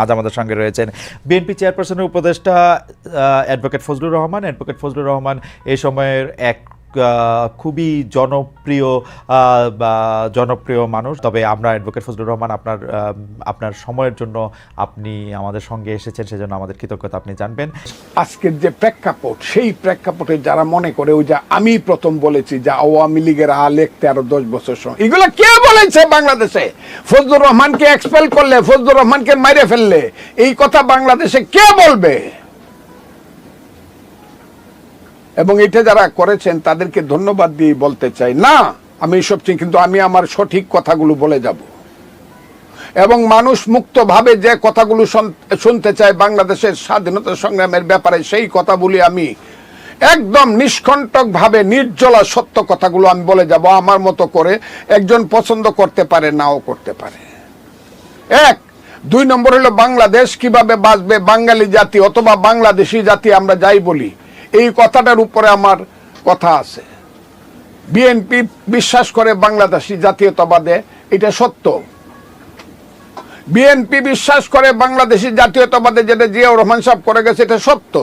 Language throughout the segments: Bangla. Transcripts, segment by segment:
আজ আমাদের সঙ্গে রয়েছেন বিএনপি চেয়ারপারসনের উপদেষ্টা অ্যাডভোকেট ফজলুর রহমান। অ্যাডভোকেট ফজলুর রহমান এই সময়ের এক খুবই জনপ্রিয় জনপ্রিয় মানুষ। তবে আমরা অ্যাডভোকেট ফজলুর রহমান, আপনার আপনার সময়ের জন্য আপনি আমাদের সঙ্গে এসেছেন, সেজন্য আমাদের কৃতজ্ঞতা আপনি জানবেন। আজকের যে প্রেক্ষাপট, সেই প্রেক্ষাপটে যারা মনে করে, ওই যে আমি প্রথম বলেছি যে আওয়ামী লীগের আ লেখতে আরও দশ বছর সময়। এগুলো কে বলেছে বাংলাদেশে? ফজলুর রহমানকে এক্সপেল করলে, ফজলুর রহমানকে মাইরে ফেললে, এই কথা বাংলাদেশে কে বলবে? এবং এটা যারা করেছেন তাদেরকে ধন্যবাদ দিয়ে বলতে চাই না আমি সব চিনি, কিন্তু আমি আমার সঠিক কথাগুলো বলে যাব। এবং মানুষ মুক্তভাবে যে কথাগুলো শুনতে চায় বাংলাদেশের স্বাধীনতা সংগ্রামের ব্যাপারে সেই কথা বলি আমি। একদম নিষ্কণ্টক ভাবে নির্জলা সত্য কথাগুলো আমি বলে যাব আমার মতো করে একজন পছন্দ করতে পারে নাও করতে পারে। এক দুই নম্বর হলো বাংলাদেশ কীভাবে বাঁচবে বাঙালি জাতি অথবা বাংলাদেশি জাতি আমরা যাই বলি। এই কথাটার উপরে আমার কথা আছে। বিএনপি বিশ্বাস করে বাংলাদেশি জাতীয়তাবাদে, এটা সত্য। বিএনপি বিশ্বাস করে বাংলাদেশি জাতীয়তাবাদে যেটা জিয়াউর রহমান সাহেব করে গেছে, এটা সত্য।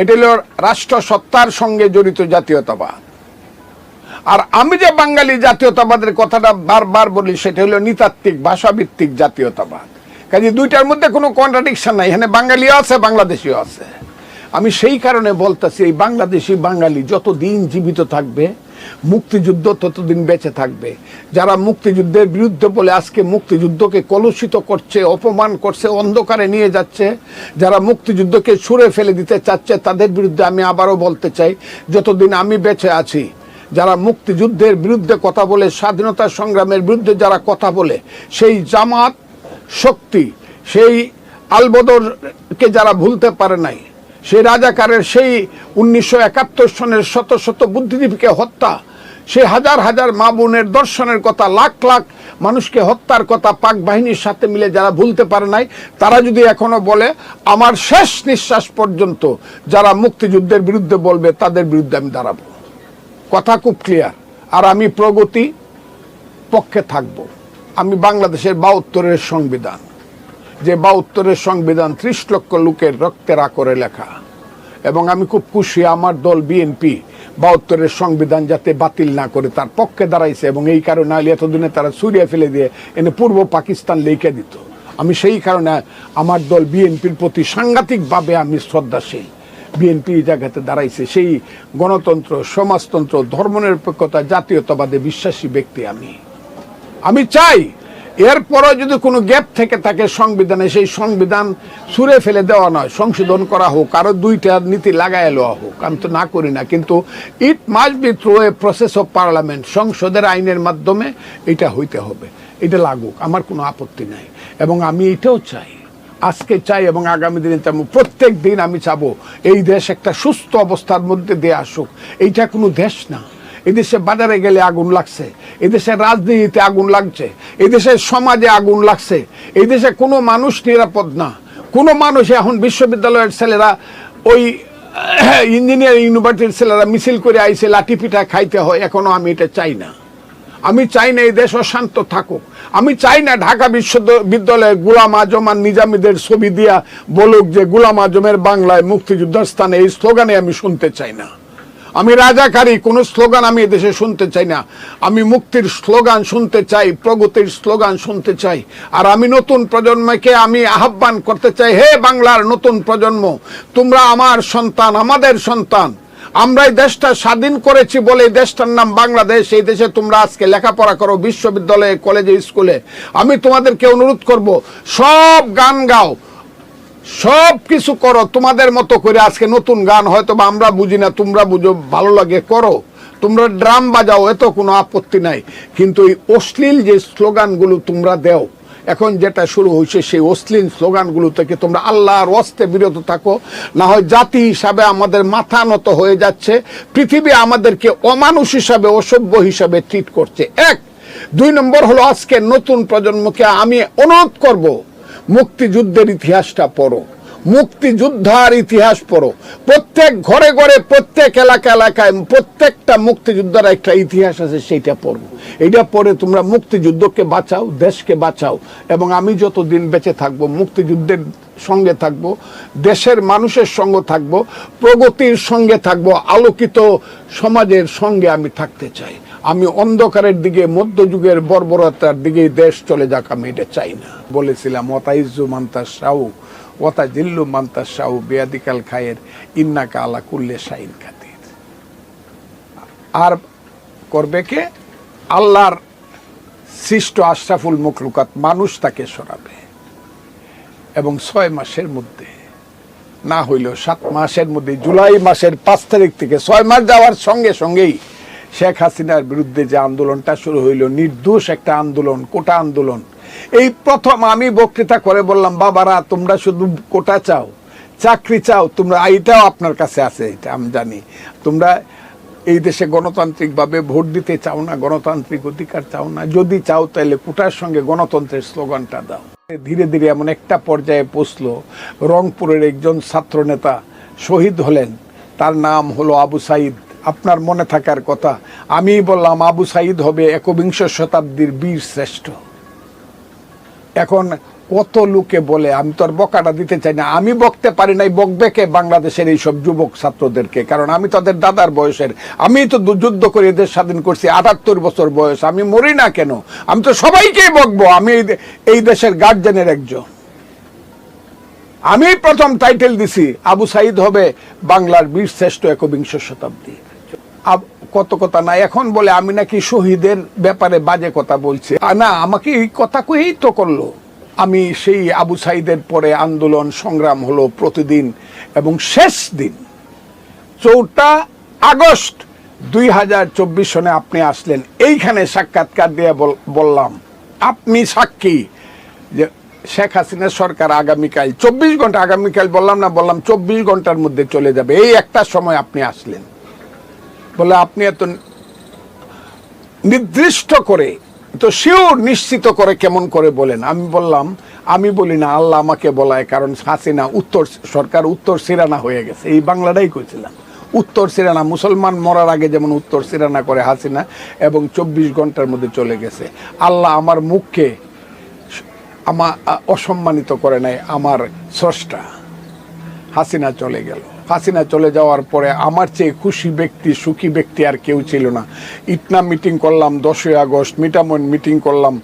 এটা হলো রাষ্ট্র সত্তার সঙ্গে জড়িত জাতীয়তাবাদ। আর আমি যে বাঙালি জাতীয়তাবাদের কথাটা বারবার বলি, সেটা হলো নৃতাত্ত্বিক, ভাষাভিত্তিক জাতীয়তাবাদ। কাজে দুইটার মধ্যে কোনো কন্ট্রাডিকশন নাই। এখানে বাঙালিও আছে, বাংলাদেশিও আছে। আমি সেই কারণে বলতেছি, এই বাংলাদেশি বাঙালি যতদিন জীবিত থাকবে, মুক্তিযুদ্ধ ততদিন বেঁচে থাকবে। যারা মুক্তিযুদ্ধের বিরুদ্ধে বলে আজকে মুক্তিযুদ্ধকে কলুষিত করছে, অপমান করছে, অন্ধকারে নিয়ে যাচ্ছে, যারা মুক্তিযুদ্ধকে ছুঁড়ে ফেলে দিতে চাচ্ছে, তাদের বিরুদ্ধে আমি আবারও বলতে চাই, যতদিন আমি বেঁচে আছি, যারা মুক্তিযুদ্ধের বিরুদ্ধে কথা বলে, স্বাধীনতা সংগ্রামের বিরুদ্ধে যারা কথা বলে, সেই জামাত শক্তি, সেই আলবদরকে যারা ভুলতে পারে নাই সেই রাজাকারের সেই উনিশশো একাত্তর সনের শত শত বুদ্ধিজীবীকে হত্যা সে হাজার হাজার মা বোনের দর্শনের কথা, লাখ লাখ মানুষকে হত্যার কথা পাক বাহিনীর সাথে মিলে যারা ভুলতে পারে নাই, তারা যদি এখনও বলে, আমার শেষ নিঃশ্বাস পর্যন্ত যারা মুক্তিযুদ্ধের বিরুদ্ধে বলবে, তাদের বিরুদ্ধে আমি দাঁড়াবো। কথা খুব ক্লিয়ার আর আমি প্রগতি পক্ষে থাকব। আমি বাংলাদেশের বাহাত্তরের সংবিধান। যে বাহাত্তরের সংবিধান ত্রিশ লক্ষ লোকের রক্তের আকরে লেখা। এবং আমি খুব খুশি আমার দল বিএনপি বাহাত্তরের সংবিধান যাতে বাতিল না করে তার পক্ষে দাঁড়াইছে এবং এই কারণে আলী এতদিনে তারা সুরিয়া ফেলে দিয়ে এনে পূর্ব পাকিস্তান লেখে দিত। আমি সেই কারণে আমার দল বিএনপির প্রতি সাংঘাতিকভাবে আমি শ্রদ্ধাশীল। বিএনপি এই জায়গাতে দাঁড়াইছে। সেই গণতন্ত্র, সমাজতন্ত্র, ধর্মনিরপেক্ষতা, জাতীয়তাবাদে বিশ্বাসী ব্যক্তি আমি। আমি চাই এরপরও যদি কোনো গ্যাপ থেকে থাকে সংবিধানে, সেই সংবিধান সুরে ফেলে দেওয়া নয়, সংশোধন করা হোক আরও দুইটা নীতি লাগাই লওয়া হোক, আমি তো না করি না, কিন্তু it must be through a process of parliament, সংসদের আইনের মাধ্যমে এটা হইতে হবে, এটা লাগুক, আমার কোনো আপত্তি নাই, এবং আমি এটাও চাই, আজকে চাই এবং আগামী দিনে চাবো প্রত্যেক দিন আমি চাবো, এই দেশ একটা সুস্থ অবস্থার মধ্যে দিয়ে আসুক, এইটা কোনো দেশ না। এদেশে বাজারে গেলে আগুন লাগছে এদেশের রাজনীতিতে আগুন লাগছে এদেশের সমাজে আগুন লাগছে এই দেশে কোনো মানুষ নিরাপদ না। কোনো মানুষ এখন বিশ্ববিদ্যালয়ের ছেলেরা ওই, ইঞ্জিনিয়ারিং ইউনিভার্সিটির ছেলেরা মিছিল করে আইসে লাঠি পিঠা খাইতে হয়, এখনও আমি এটা চাই না। আমি চাই না এই দেশ অশান্ত থাকুক। আমি চাই না ঢাকা বিশ্ববিদ্যালয়ে গুলাম আজম আর নিজামীদের ছবি দিয়া বলুক যে গুলাম আজমের বাংলায় মুক্তিযুদ্ধের স্থানে এই স্লোগানে আমি শুনতে চাই না। আমি রাজাকারী, কোনো স্লোগান আমি এদেশে শুনতে চাই না। আমি মুক্তির স্লোগান শুনতে চাই, প্রগতির স্লোগান শুনতে চাই। আর আমি নতুন প্রজন্মকে আমি আহ্বান করতে চাই, হে বাংলার নতুন প্রজন্ম, তোমরা আমার সন্তান, আমাদের সন্তান। আমরা এই দেশটা স্বাধীন করেছি বলে এই দেশটার নাম বাংলাদেশ। এই দেশে তোমরা আজকে লেখাপড়া করো বিশ্ববিদ্যালয়ে, কলেজে, স্কুলে। আমি তোমাদেরকে অনুরোধ করব, সব গান গাও সব কিছু করো, তোমাদের মতো করে আজকে নতুন গান হয়তো বা আমরা বুঝি না, তোমরা বুঝো, ভালো লাগে, করো। তোমরা ড্রাম বাজাও, এত কোনো আপত্তি নাই। কিন্তু এই অশ্লীল যে স্লোগানগুলো তোমরা দেও, এখন যেটা শুরু হয়েছে সেই অশ্লীল স্লোগানগুলো থেকে তোমরা আল্লাহর অস্তে বিরত থাকো। না হয় জাতি হিসাবে আমাদের মাথা নত হয়ে যাচ্ছে, পৃথিবী আমাদেরকে অমানুষ হিসাবে, অসভ্য হিসাবে ট্রিট করছে। এক, দুই নম্বর হলো আজকে নতুন প্রজন্মকে আমি অনুরোধ করব মুক্তিযুদ্ধের ইতিহাসটা পড়ো। মুক্তিযোদ্ধার ইতিহাস পড়ো। প্রত্যেক ঘরে ঘরে, প্রত্যেক এলাকা এলাকায় প্রত্যেকটা মুক্তিযোদ্ধার একটা ইতিহাস আছে, সেইটা পড়ো। এটা পড়ে তোমরা মুক্তিযুদ্ধকে বাঁচাও, দেশকে বাঁচাও। এবং আমি যতদিন বেঁচে থাকব, মুক্তিযুদ্ধের সঙ্গে থাকব, দেশের মানুষের সঙ্গে থাকব, প্রগতির সঙ্গে থাকব, আলোকিত সমাজের সঙ্গে আমি থাকতে চাই। আমি অন্ধকারের দিকে মধ্যযুগের বর্বরতার দিকে দেশ চলে যাক, আমি এটা চাই না। বলেছিলাম, ওতাইজু মান্তা সাউ ওতা জিল্লু মান্তা সাউ বেয়াদিকাল খায়ের, ইন্নাকা আলা কুল্লে শাইন খাতির আর করবে কে? আল্লাহর সৃষ্ট আশরাফুল মুখলুকাত মানুষ তাকে সরাবে। এবং ছয় মাসের মধ্যে, না হইলেও সাত মাসের মধ্যে, জুলাই মাসের পাঁচ তারিখ থেকে ছয় মাস যাওয়ার সঙ্গে সঙ্গেই শেখ হাসিনার বিরুদ্ধে যে আন্দোলনটা শুরু হইল, নির্দোষ একটা আন্দোলন, কোটা আন্দোলন। এই প্রথম আমি বক্তৃতা করে বললাম, বাবারা, তোমরা শুধু কোটা চাও, চাকরি চাও, তোমরা, এইটাও আপনার কাছে আছে, এটা আমি জানি। তোমরা এই দেশে গণতান্ত্রিকভাবে ভোট দিতে চাও না, গণতান্ত্রিক অধিকার চাও না, যদি চাও তাহলে কোটার সঙ্গে গণতন্ত্রের স্লোগানটা দাও। ধীরে ধীরে এমন একটা পর্যায়ে পৌঁছলো, রংপুরের একজন ছাত্রনেতা শহীদ হলেন, তার নাম হলো আবু সাইদ। আপনার মনে থাকার কথা। আমি বললাম, আবু সাইদ হবে একবিংশ শতাব্দীর বীর শ্রেষ্ঠ। এখন কত লোকে বলে, আমি তো আর বকাটা দিতে চাই না। আমি বকতে পারি নাই, বকবে কে বাংলাদেশের এই সব যুবক ছাত্রদেরকে? কারণ আমি তাদের দাদার বয়সের, আমি তো যুদ্ধ করে দেশ স্বাধীন করছি, আটাত্তর বছর বয়স। আমি মরি না কেন? আমি তো সবাইকেই বকবো, আমি এই দেশের গার্জেনের একজন। আমি প্রথম টাইটেল দিছি, আবু সাইদ হবে বাংলার বীর শ্রেষ্ঠ একবিংশ শতাব্দী। কত কথা না, এখন বলে আমি নাকি শহীদের ব্যাপারে বাজে কথা বলছি। না, আমাকে এই কথা কয়েই তো করল। আমি সেই আবু সাইদের পরে আন্দোলন সংগ্রাম হলো প্রতিদিন এবং শেষ দিন। চৌঠা আগস্ট দুই হাজার চব্বিশ সনে আপনি আসলেন। এইখানে সাক্ষাৎকার দিয়ে বললাম, আপনি সাক্ষী যে শেখ হাসিনা সরকার আগামীকাল, চব্বিশ ঘণ্টা আগামীকাল বললাম না, বললাম চব্বিশ ঘণ্টার মধ্যে চলে যাবে। এই একটা সময় আপনি আসলেন। বলে আপনি এত নির্দিষ্ট করে তো সেও নিশ্চিত করে কেমন করে বলেন? আমি বললাম, আমি বলি না, আল্লাহ আমাকে বলায়, কারণ হাসিনা উত্তর সরকার উত্তর সিরানা হয়ে গেছে। এই বাংলাটাই কইছিলাম। উত্তর সিরানা, মুসলমান মরার আগে যেমন উত্তর সিরানা করে হাসিনা, এবং চব্বিশ ঘণ্টার মধ্যে চলে গেছে। আল্লাহ আমার মুখকে আমা অসম্মানিত করে নাই, আমার স্রষ্টা। হাসিনা চলে গেল। হাসিনা চলে যাওয়ার পরে আমার চেয়ে খুশি ব্যক্তি, সুখী ব্যক্তি আর কেউ ছিল না। ইটনা মিটিং করলাম দশই আগস্ট, মিটামন মিটিং করলাম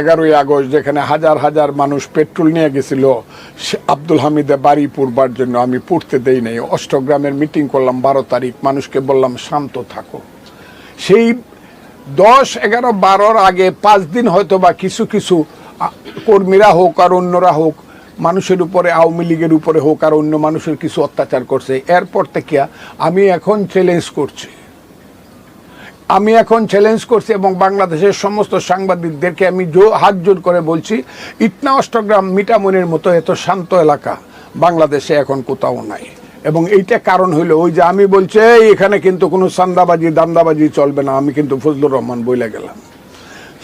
এগারোই আগস্ট, যেখানে হাজার হাজার মানুষ পেট্রোল নিয়ে গেছিল। আব্দুল হামিদে বাড়ি পুরবার জন্য আমি পড়তে দেই নাই। অষ্টগ্রামের মিটিং করলাম বারো তারিখ, মানুষকে বললাম, শান্ত থাকো। সেই দশ, এগারো, বারোর আগে পাঁচ দিন হয়তো বা কিছু কিছু কর্মীরা হোক আর অন্যরা হোক মানুষের উপরে আওয়ামী লীগের উপরে হোক আর অন্য মানুষের কিছু অত্যাচার করছে এরপর থেকে আমি এখন চ্যালেঞ্জ করছি। আমি এখন চ্যালেঞ্জ করছি এবং বাংলাদেশের সমস্ত সাংবাদিকদেরকে আমি জো- হাত জোর করে বলছি ইটনা অষ্টগ্রাম মিটামনির মতো এত শান্ত এলাকা বাংলাদেশে এখন কোথাও নাই। এবং এইটা কারণ হইল ওই যে আমি বলছি "এই, এখানে কিন্তু কোনো সান্দাবাজি দান্দাবাজি চলবে না। আমি কিন্তু ফজলুর রহমান বইলে গেলাম।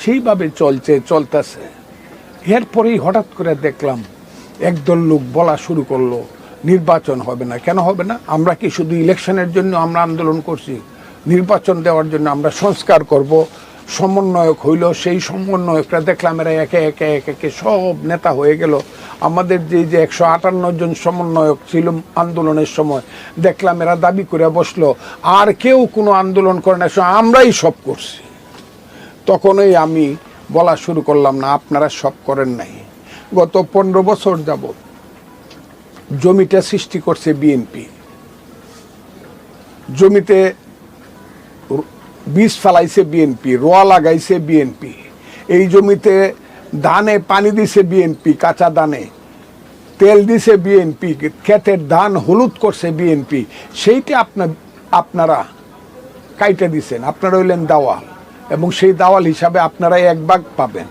সেইভাবে চলছে চলতেছে। এরপরেই হঠাৎ করে দেখলাম একদল লোক বলা শুরু করল, নির্বাচন হবে না। কেন হবে না? আমরা কি শুধু ইলেকশনের জন্য আমরা আন্দোলন করছি? নির্বাচন দেওয়ার জন্য আমরা সংস্কার করব। সমন্বয়ক হইল, সেই সমন্বয়করা দেখলাম এরা একে একে একে একে সব নেতা হয়ে গেল। আমাদের যে যে একশো আটান্ন জন সমন্বয়ক ছিল আন্দোলনের সময়, দেখলাম এরা দাবি করে বসল, আর কেউ কোনো আন্দোলন করে না আমরাই সব করছি। তখনই আমি বলা শুরু করলাম, না, আপনারা সব করেন নাই। গত পনেরো বছর যাবৎ জমিটা সৃষ্টি করছে বিএনপি। জমিতে বীজ ফেলাইছে বিএনপি, রোয়া লাগাইছে বিএনপি, এই জমিতে ধানে পানি দিছে বিএনপি, কাঁচা দানে তেল দিছে বিএনপি, ক্ষেতের ধান হলুদ করছে বিএনপি। সেইটা আপনার, আপনারা কাইটে দিছেন, আপনারা হইলেন দাওয়াল। এবং সেই দাওয়াল হিসাবে আপনারা এক ভাগ পাবেন।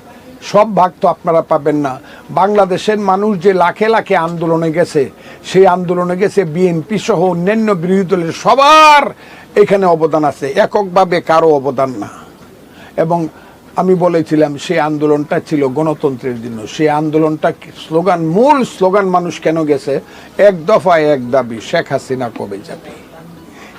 সব ভাগ তো আপনারা পাবেন না। বাংলাদেশের মানুষ যে লাখে লাখে আন্দোলনে গেছে, সেই আন্দোলনে গেছে বিএনপি সহ অন্যান্য বিরোধী দলের সবার এখানে অবদান আছে। এককভাবে কারও অবদান না। এবং আমি বলেছিলাম, সেই আন্দোলনটা ছিল গণতন্ত্রের জন্য। সেই আন্দোলনটা স্লোগান, মূল স্লোগান মানুষ কেন গেছে? এক দফা এক দাবি, শেখ হাসিনা কবে যাবে?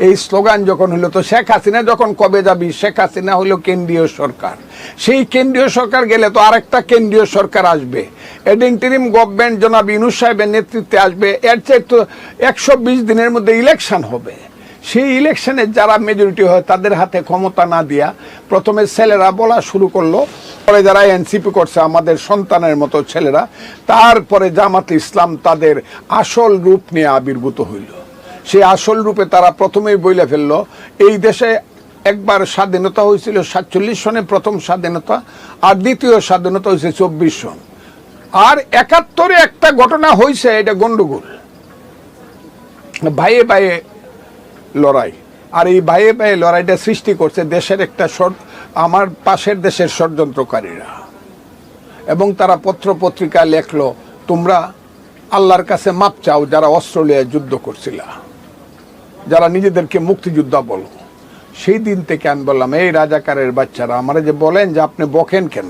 এই স্লোগান যখন হলো, তো শেখ হাসিনা যখন কবে যাবি? শেখ হাসিনা হলো কেন্দ্রীয় সরকার। সেই কেন্দ্রীয় সরকার গেলে তো আরেকটা কেন্দ্রীয় সরকার আসবে। এডিন্টারিম গভর্নমেন্ট জনাব ইনুস সাহেবের নেতৃত্বে আসবে। এর চেয়ে তো একশো বিশ দিনের মধ্যে ইলেকশন হবে। সেই ইলেকশনে যারা মেজরিটি হয়, তাদের হাতে ক্ষমতা না দিয়া প্রথমে ছেলেরা বলা শুরু করল। পরে যারা এনসিপি করছে, আমাদের সন্তানের মতো ছেলেরা, তারপরে জামাত ইসলাম তাদের আসল রূপ নিয়ে আবির্ভূত হইল। সেই আসল রূপে তারা প্রথমেই বইলে ফেলল। এই দেশে একবার স্বাধীনতা হয়েছিল সাতচল্লিশ সনে প্রথম স্বাধীনতা, আর দ্বিতীয় স্বাধীনতা হয়েছে চব্বিশ সন। আর একাত্তরে একটা ঘটনা হয়েছে, এটা গন্ডগোল। ভাইয়ে ভাইয়ে লড়াই। আর এই ভাইয়ে ভাইয়ে লড়াইটা সৃষ্টি করছে দেশের একটা আমার পাশের দেশের ষড়যন্ত্রকারীরা। এবং তারা পত্র পত্রিকা লেখলো, তোমরা আল্লাহর কাছে মাপ চাও যারা অস্ট্রেলিয়ায় যুদ্ধ করছিল। যারা নিজেদেরকে মুক্তিযোদ্ধা বলো, সেই দিন থেকে আমি বললাম, এই রাজাকারের বাচ্চারা, আমারে যে বলেন যে আপনি বকেন কেন?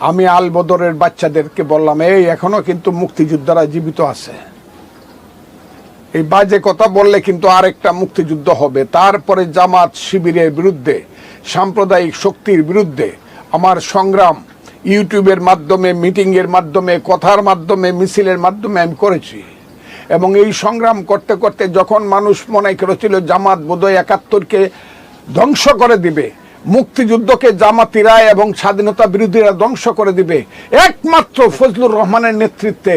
আমি আলবদরের বাচ্চাদেরকে বললাম, এই, এখনও কিন্তু মুক্তিযোদ্ধারা জীবিত আছে। এই বাজে কথা বললে কিন্তু আরেকটা মুক্তিযুদ্ধ হবে। তারপরে জামাত শিবিরের বিরুদ্ধে, সাম্প্রদায়িক শক্তির বিরুদ্ধে আমার সংগ্রাম ইউটিউবের মাধ্যমে, মিটিংয়ের মাধ্যমে, কথার মাধ্যমে, মিছিলের মাধ্যমে আমি করেছি। এবং এই সংগ্রাম করতে করতে যখন মানুষ মনে করেছিল জামাত বোধহয় একাত্তরকে ধ্বংস করে দিবে, মুক্তিযুদ্ধকে জামাতিরা এবং স্বাধীনতা বিরোধীরা ধ্বংস করে দিবে, একমাত্র ফজলুর রহমানের নেতৃত্বে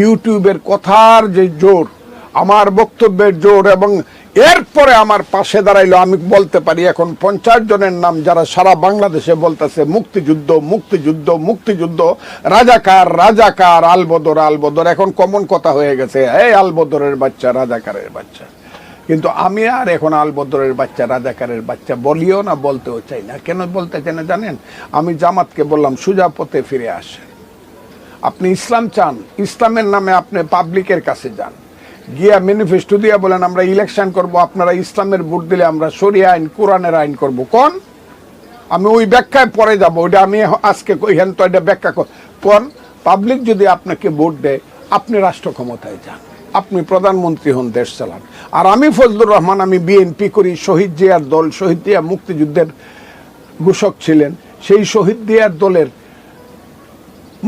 ইউটিউবের কথার যে জোর, আমার বক্তব্যের জোর এবং এরপরে আমার পাশে দাঁড়াইলো, আমি বলতে পারি এখন পঞ্চাশ জনের নাম যারা সারা বাংলাদেশে বলতেছে, মুক্তিযুদ্ধ মুক্তিযুদ্ধ মুক্তিযুদ্ধ, রাজাকার রাজাকার, আলবদর আলবদর, এখন কমন কথা হয়ে গেছে, এই আলবদরের বাচ্চা, রাজাকারের বাচ্চা। কিন্তু আমি আর এখন আলবদরের বাচ্চা, রাজাকারের বাচ্চা বলিও না, বলতেও চাই না। কেন বলতে চাই না জানেন? আমি জামাতকে বললাম, সুজা পথে ফিরে আসেন। আপনি ইসলাম চান, ইসলামের নামে আপনি পাবলিকের কাছে যান। গিয়া ম্যানিফেস্টো দিয়া বলেন, আমরা ইলেকশন করব, আপনারা ইসলামের ভোট দিলে আমরা শরিয়া আইন, কোরআনের আইন করব। কোন? আমি ওই ব্যাখ্যায় পরে যাব, ওইটা আমি আজকে কইহেন তো এটা ব্যাখ্যা কোন? পাবলিক যদি আপনাকে ভোট দেয়, আপনি রাষ্ট্র ক্ষমতায় যান, আপনি প্রধানমন্ত্রী হন, দেশ চালান। আর আমি ফজলুর রহমান, আমি বিএনপি করি, শহীদ জিয়ার দল, শহীদ জিয়া মুক্তিযুদ্ধের ঘোষক ছিলেন, সেই শহীদ জিয়ার দলের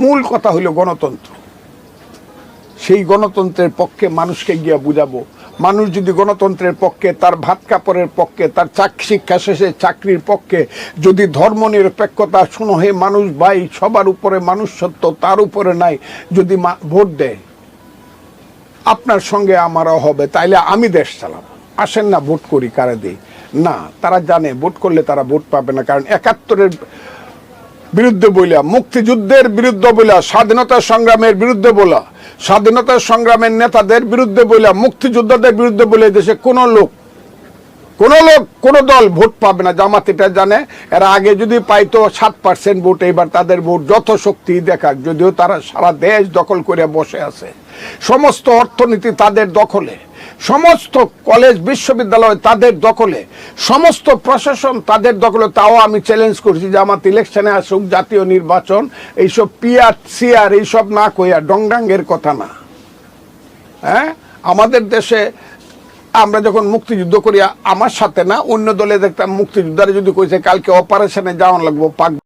মূল কথা হইল গণতন্ত্র। সেই গণতন্ত্রের পক্ষে মানুষকে গিয়া বুঝাবো। মানুষ যদি গণতন্ত্রের পক্ষে, তার ভাত কাপড়ের পক্ষে, তার চাক, শিক্ষা শেষে চাকরির পক্ষে, যদি ধর্ম নিরপেক্ষতা, শুনো হে মানুষ ভাই, সবার উপরে মানুষ সত্য তার উপরে নাই, যদি ভোট দেয়, আপনার সঙ্গে আমারও হবে, তাইলে আমি দেশ চালাবো। আসেন না, ভোট করি, কারে দিই? না, তারা জানে, ভোট করলে তারা ভোট পাবে না, কারণ একাত্তরের বিরুদ্ধে বইলা, মুক্তিযুদ্ধের বিরুদ্ধে বইলা, স্বাধীনতা সংগ্রামের বিরুদ্ধে বলা স্বাধীনতা সংগ্রামের নেতাদের বিরুদ্ধে বলে মুক্তিযোদ্ধাদের বিরুদ্ধে বলে দেশে কোনো লোক কোন লোক, কোন দল ভোট পাবে না, জামাত এটা জানে। এরা আগে যদি পাইতো সাত পার্সেন্ট ভোট এবার তাদের ভোট যত শক্তি দেখাক, যদিও তারা সারা দেশ দখল করে বসে আছে। সমস্ত অর্থনীতি তাদের দখলে। সমস্ত কলেজ, বিশ্ববিদ্যালয় তাদের দখলে। সমস্ত প্রশাসন তাদের দখলে। তাও আমি চ্যালেঞ্জ করছি যে আমার ইলেকশনে আসুক, জাতীয় নির্বাচন, এইসব পিয়ার সিয়ার এইসব না কইয়া, ডংডাঙ্গের কথা না। হ্যাঁ? আমাদের দেশে আমরা যখন মুক্তিযুদ্ধ করি, আমার সাথে না, অন্য দলে দেখতাম মুক্তিযোদ্ধারা যদি কইছে, কালকে অপারেশনে যাওয়ান লাগবো, পাক